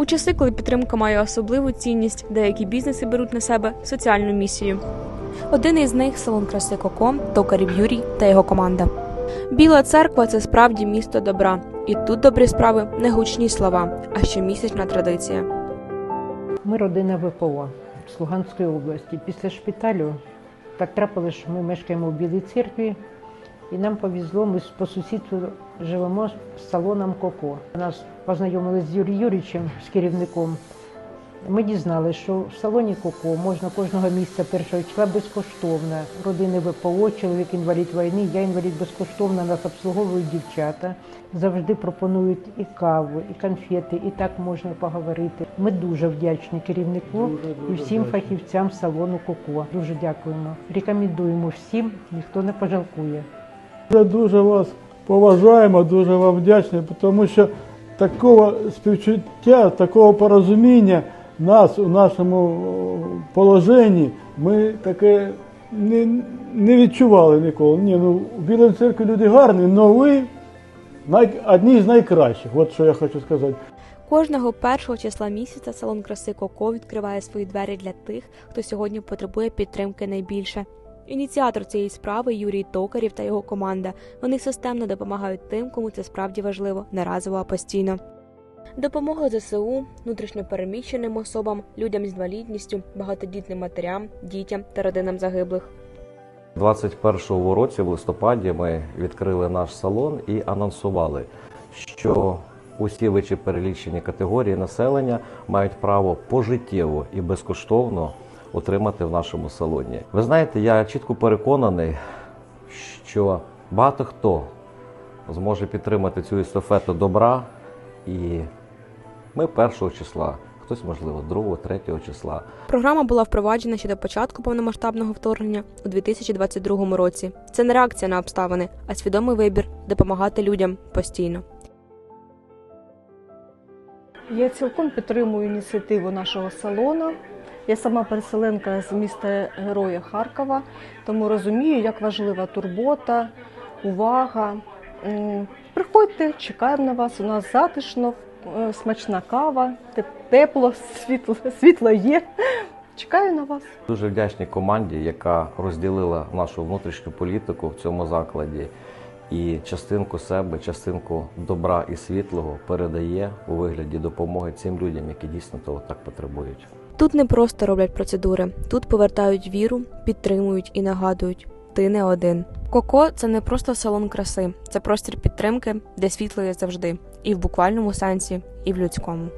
У часи, коли підтримка має особливу цінність, деякі бізнеси беруть на себе соціальну місію. Один із них салон краси Коко, токарів Юрій та його команда. Біла церква це справді місто добра, і тут добрі справи не гучні слова, а щомісячна традиція. Ми родина ВПО з Луганської області. Після шпиталю так трапилося, що ми мешкаємо в Білій церкві, і нам повезло, ми по сусідству живемо з салоном Коко. Нас познайомили з Юрієм Юрійовичем, з керівником. Ми дізналися, що в салоні Коко можна кожного місяця першого числа безкоштовно. Родини ВПО, чоловік інвалід війни, я інвалід безкоштовно, нас обслуговують дівчата. Завжди пропонують і каву, і конфети, і так можна поговорити. Ми дуже вдячні керівнику і всім фахівцям салону Коко. Дуже дякуємо. Рекомендуємо всім, ніхто не пожалкує. Дуже вас поважаємо, дуже вам вдячні, тому що такого співчуття, такого порозуміння нас у нашому положенні ми таке не, не відчували ніколи. Ні, ну, в Білій церкві люди гарні, але ви най, одні з найкращих. От що я хочу сказати. Кожного першого числа місяця салон краси Коко відкриває свої двері для тих, хто сьогодні потребує підтримки найбільше. Ініціатор цієї справи Юрій Токарів та його команда. Вони системно допомагають тим, кому це справді важливо, не разово, а постійно. Допомога ЗСУ, внутрішньопереміщеним особам, людям з інвалідністю, багатодітним матерям, дітям та родинам загиблих. У 21-му році, в листопаді, ми відкрили наш салон і анонсували, що усі вище перелічені категорії населення мають право пожиттєво і безкоштовно отримати в нашому салоні. Ви знаєте, я чітко переконаний, що багато хто зможе підтримати цю естафету добра, і ми першого числа, хтось можливо другого, третього числа Програма була впроваджена ще до початку повномасштабного вторгнення у 2022 році. Це не реакція на обставини, а свідомий вибір допомагати людям постійно. Я цілком підтримую ініціативу нашого салону. Я сама переселенка з міста Героя Харкова, тому розумію, як важлива турбота, увага. Приходьте, чекаємо на вас. У нас затишно, е, смачна кава, теп- тепло, світло, світло є. Чекаю на вас. Дуже вдячні команді, яка розділила нашу внутрішню політику в цьому закладі і частинку себе, частинку добра і світлого передає у вигляді допомоги цим людям, які дійсно того так потребують. Тут не просто роблять процедури, тут повертають віру, підтримують і нагадують: ти не один. Коко це не просто салон краси, це простір підтримки, де світло є завжди, і в буквальному сенсі, і в людському.